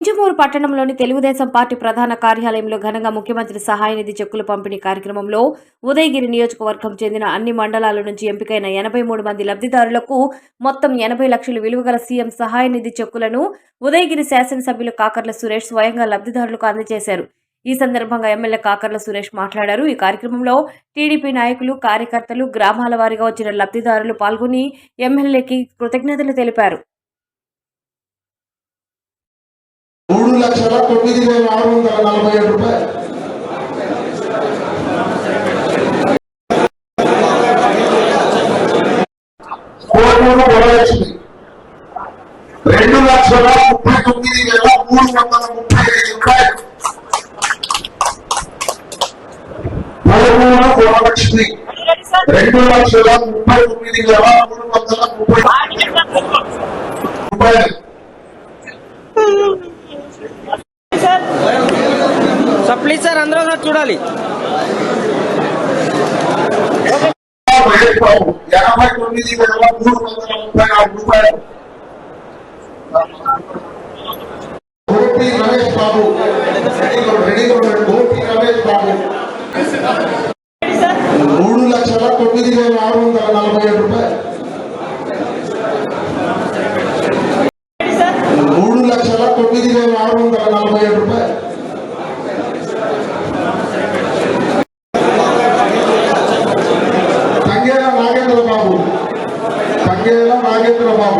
ఇంజమూరు పట్టణంలోని తెలుగుదేశం పార్టీ ప్రధాన కార్యాలయంలో ఘనంగా ముఖ్యమంత్రి సహాయ నిధి చెక్కులు పంపిణీ కార్యక్రమంలో ఉదయగిరి నియోజకవర్గం చెందిన అన్ని మండలాల నుంచి ఎంపికైన ఎనభై మూడు మంది లబ్ధిదారులకు మొత్తం ఎనభై లక్షల విలువగల సీఎం సహాయ నిధి చెక్కులను ఉదయగిరి శాసనసభ్యులు కాకర్ల సురేష్ స్వయంగా లబ్ధిదారులకు అందజేశారు. ఈ సందర్భంగా ఎమ్మెల్యే కాకర్ల సురేష్ మాట్లాడారు. ఈ కార్యక్రమంలో టీడీపీ నాయకులు కార్యకర్తలు గ్రామాల వారీగా వచ్చిన లబ్ధిదారులు పాల్గొని ఎమ్మెల్యేకి కృతజ్ఞతలు తెలిపారు. మూడు లక్షల తొమ్మిది వేల ఆరు వందల నలభై ఏడు రూపాయలు. కోటూరు వరలక్ష్మి రెండు లక్షల ముప్పై తొమ్మిది వేల మూడు వందల ముప్పై ఐదు రూపాయలు. కోటూరు వరలక్ష్మి రెండు లక్షల ముప్పై తొమ్మిది వేల మూడు వందల ముప్పై రూపాయలు సార్ ప్లీజ్ సార్ అందరూ ఒకసారి చూడాలి. మహేష్ బాబు. ఎనభై తొమ్మిది వేల మూడు వందల ముప్పై నాలుగు రూపాయలు గోపి రమేష్ బాబు. రెడీగా ఉన్నాడు గోపి రమేష్ బాబు మూడు లక్షల తొమ్మిది వేల ఆరు వందల నలభై ఏడు రూపాయలు మూడు లక్షల తొమ్మిది వేల ఆరు వందల నలభై నాగేంద్రబాబు